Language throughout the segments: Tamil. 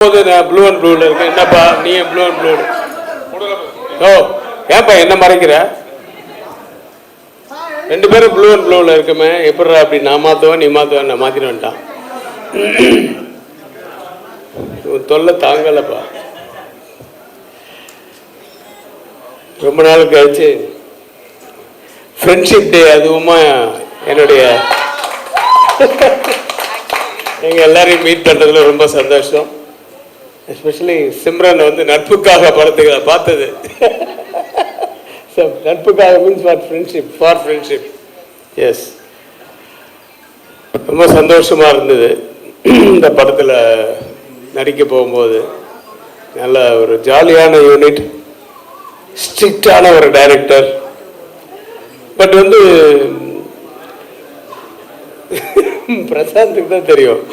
போது நான் ப்ளூ அண்ட் ப்ளூவில் இருக்கேன் என்னப்பா நீ ப்ளூ அண்ட் ப்ளூ ஓ ஏன்பா என்ன மறைக்கிற? ரெண்டு பேரும் ப்ளூ அண்ட் ப்ளூவில் இருக்குமே. எப்படி அப்படி நான் மாற்றுவேன் நீ மாற்றுவேன் நான் மாற்றிட்டு வேண்டாம் உன் தொல்லை தாங்கலப்பா. ரொம்ப நாள் கழிச்சு ஃப்ரெண்ட்ஷிப் டே அதுவுமா என்னுடைய எங்கள் எல்லாரையும் மீட் பண்ணுறதுல ரொம்ப சந்தோஷம். எஸ்பெஷலி சிம்ரன் வந்து நட்புக்காக படத்துக்களை பார்த்தது. நட்புக்காக means for friendship for friendship yes ரொம்ப சந்தோஷமாக இருந்தது. இந்த படத்தில் நடிக்க போகும்போது. நல்ல ஒரு ஜாலியான யூனிட் ஸ்ட்ரிக்டான ஒரு டைரக்டர் பட் வந்து பிரசாந்துக்கு தான் தெரியும்.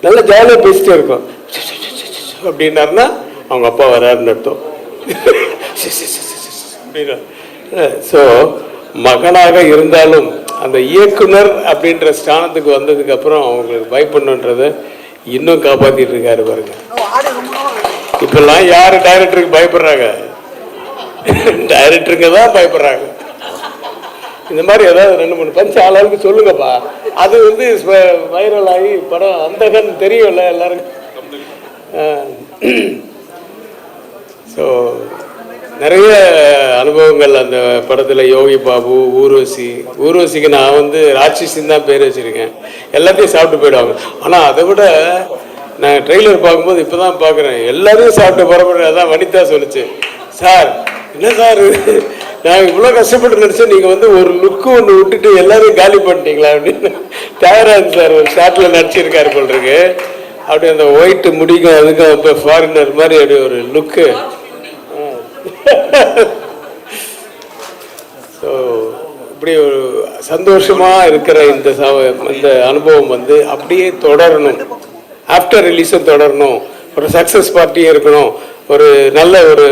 நல்ல ஜாலியாக பேசிட்டே இருக்கும். அப்படின்னாருன்னா அவங்க அப்பா வராருன்னு அர்த்தம். ஸோ மகனாக இருந்தாலும் அந்த இயக்குனர் அப்படின்ற ஸ்தானத்துக்கு வந்ததுக்கு அப்புறம் அவங்களுக்கு பயப்படணுன்றதை இன்னும் காப்பாத்திட்டு இருக்காரு பாருங்க. இப்பெல்லாம் யாரு டைரக்டருக்கு பயப்படுறாங்க? டைரக்டருங்க தான் பயப்படுறாங்க. இந்த மாதிரி ஏதாவது ரெண்டு மூணு பஞ்சு ஆளாளுக்கு சொல்லுங்கப்பா. அது வந்து வைரல் ஆகி படம் அந்தகன் தெரியும்ல எல்லாருக்கும். ஸோ நிறைய அனுபவங்கள் அந்த படத்தில் யோகி பாபு ஊர்வசி ஊர்வசிக்கு நான் வந்து ராட்சசின்னு தான் பேர் வச்சுருக்கேன். எல்லாத்தையும் சாப்பிட்டு போயிடுவாங்க. ஆனால் அதை விட நான் ட்ரெய்லர் பார்க்கும்போது இப்போ தான் பார்க்குறேன். எல்லாரையும் சாப்பிட்டு பரம்பரை அதான் வனிதா சொல்லுச்சு. சார் என்ன சார் நான் இவ்வளோ கஷ்டப்பட்டு நினச்சேன் நீங்கள் வந்து ஒரு லுக்கு ஒன்று விட்டுட்டு எல்லாரையும் காலி பண்ணிட்டீங்களா? அப்படின்னு. டயராஜ் சார் ஒரு ஷாட்டில் நடிச்சிருக்காரு போல் இருக்கு. அப்படி அந்த ஒயிட் முடிக்கும் அதுக்கும் இப்போ ஃபாரினர் மாதிரி அப்படி ஒரு லுக்கு ஸோ இப்படி ஒரு சந்தோஷமா இருக்கிற இந்த ச- இந்த அனுபவம் வந்து அப்படியே தொடரணும். ஆஃப்டர் ரிலீஸும் தொடரணும். ஒரு சக்ஸஸ் பார்ட்டியும் இருக்கணும். ஒரு நல்ல ஒரு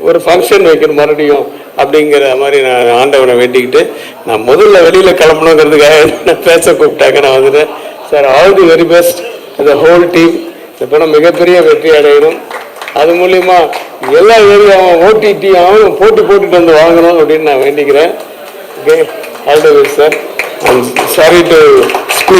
ஒரு ஃபங்க்ஷன் வைக்கணும் மறுபடியும் அப்படிங்கிற மாதிரி நான் ஆண்டவனை வேண்டிக்கிட்டு நான் முதல்ல வெளியில் கிளம்பணுங்கிறதுக்காக பேச கூப்பிட்டாங்க நான் வந்துட்டேன். Sir all the very best இந்த ஹோல் டீம் இந்த படம் மிகப்பெரிய வெற்றி அடையணும். அது மூலியமா எல்லா ஏரியாவும் ஓடிடியாவும் போட்டு போட்டுட்டு வந்து வாங்கணும் அப்படின்னு நான் வேண்டிக்கிறேன். Okay all the best sir sorry to